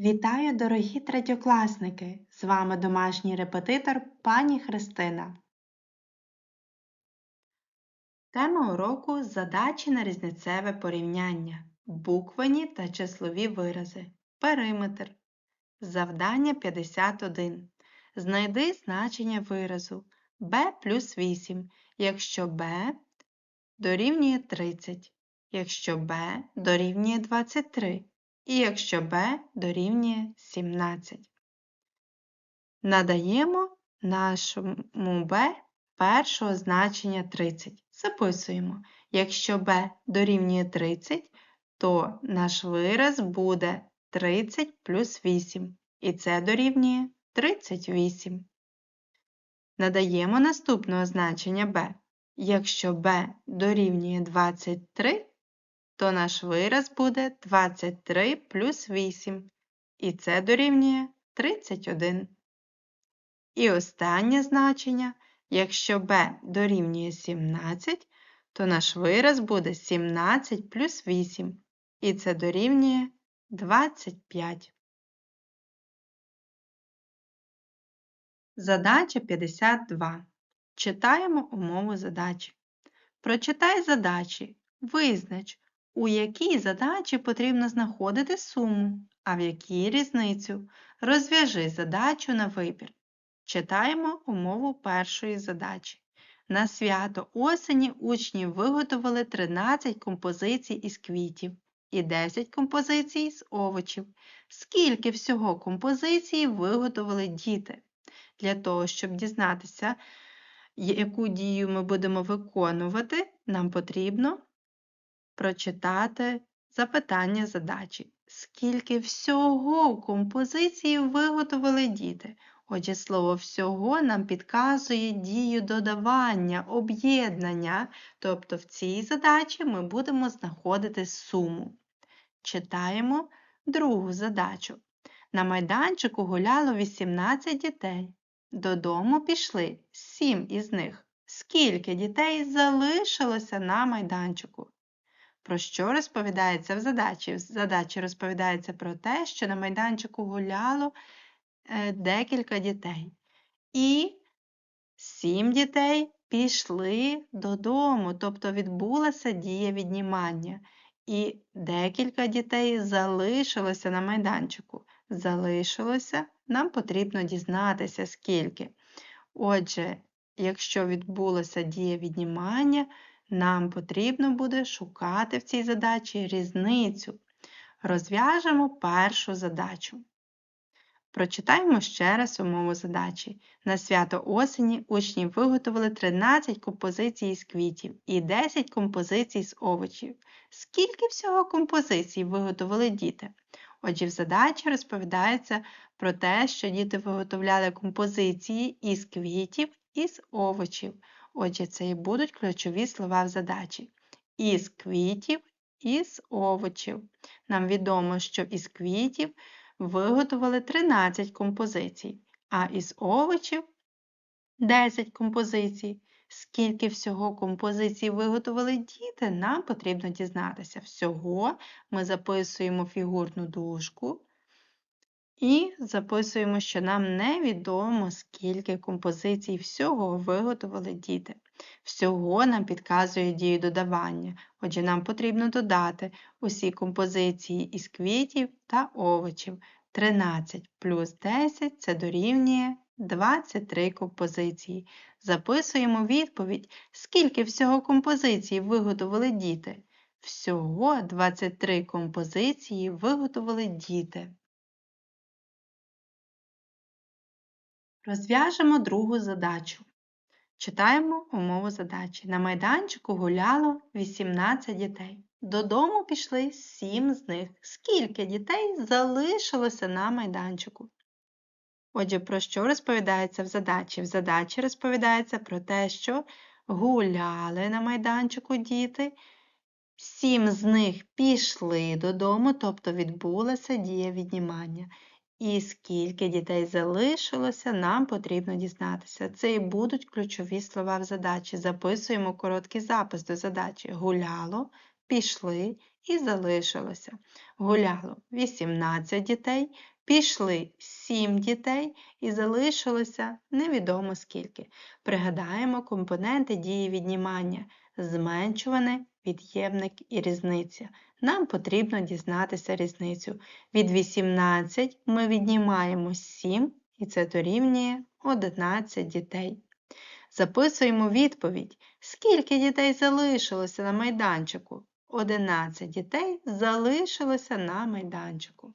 Вітаю, дорогі третьокласники! З вами домашній репетитор пані Христина. Тема уроку задачі на різницеве порівняння. Буквені та числові вирази. Периметр. Завдання 51. Знайди значення виразу b плюс 8, якщо b дорівнює 30, якщо b дорівнює 23 і якщо b дорівнює 17. Надаємо нашому b першого значення 30. Записуємо, якщо b дорівнює 30, то наш вираз буде 30 плюс 8, і це дорівнює 38. Надаємо наступного значення b. Якщо b дорівнює 23, то наш вираз буде 23 плюс 8, і це дорівнює 31. І останнє значення, якщо b дорівнює 17, то наш вираз буде 17 плюс 8, і це дорівнює 25. Задача 52. Читаємо умову задачі. Прочитай задачі. Визнач, у якій задачі потрібно знаходити суму, а в якій різницю. Розв'яжи задачу на вибір. Читаємо умову першої задачі. На свято осені учні виготовили 13 композицій із квітів і 10 композицій з овочів. Скільки всього композицій виготовили діти? Для того, щоб дізнатися, яку дію ми будемо виконувати, нам потрібно прочитати запитання задачі. Скільки всього композиції виготовили діти? Отже, слово всього нам підказує дію додавання, об'єднання, тобто в цій задачі ми будемо знаходити суму. Читаємо другу задачу. На майданчику гуляло 18 дітей. Додому пішли 7 із них. Скільки дітей залишилося на майданчику? Про що розповідається в задачі? В задачі розповідається про те, що на майданчику гуляло е, декілька дітей. І сім дітей пішли додому, тобто відбулася дія віднімання. І декілька дітей залишилося на майданчику. Залишилося, нам потрібно дізнатися, скільки. Отже, якщо відбулася дія віднімання, нам потрібно буде шукати в цій задачі різницю. Розв'яжемо першу задачу. Прочитаємо ще раз умову задачі. На свято осені учні виготовили 13 композицій з квітів і 10 композицій з овочів. Скільки всього композицій виготовили діти? Отже, в задачі розповідається про те, що діти виготовляли композиції із квітів і з овочів. Отже, це і будуть ключові слова в задачі. Із квітів, із овочів. Нам відомо, що із квітів виготовили 13 композицій, а із овочів 10 композицій. Скільки всього композицій виготовили діти, нам потрібно дізнатися. Всього ми записуємо фігурну дужку і записуємо, що нам невідомо, скільки композицій всього виготовили діти. Всього нам підказує дію додавання, отже, нам потрібно додати усі композиції із квітів та овочів. 13 плюс 10 це дорівнює 23 композиції. Записуємо відповідь, скільки всього композицій виготовили діти. Всього 23 композиції виготовили діти. Розв'яжемо другу задачу. Читаємо умову задачі. На майданчику гуляло 18 дітей. Додому пішли 7 з них. Скільки дітей залишилося на майданчику? Отже, про що розповідається в задачі? В задачі розповідається про те, що гуляли на майданчику діти. Сім з них пішли додому, тобто відбулася дія віднімання. І скільки дітей залишилося, нам потрібно дізнатися. Це і будуть ключові слова в задачі. Записуємо короткий запис до задачі. Гуляло, пішли і залишилося. Гуляло 18 дітей, пішли 7 дітей і залишилося невідомо скільки. Пригадаємо компоненти дії віднімання зменшуване, від'ємник і різниця. Нам потрібно дізнатися різницю. Від 18 ми віднімаємо 7, і це дорівнює 11 дітей. Записуємо відповідь. Скільки дітей залишилося на майданчику? 11 дітей залишилося на майданчику.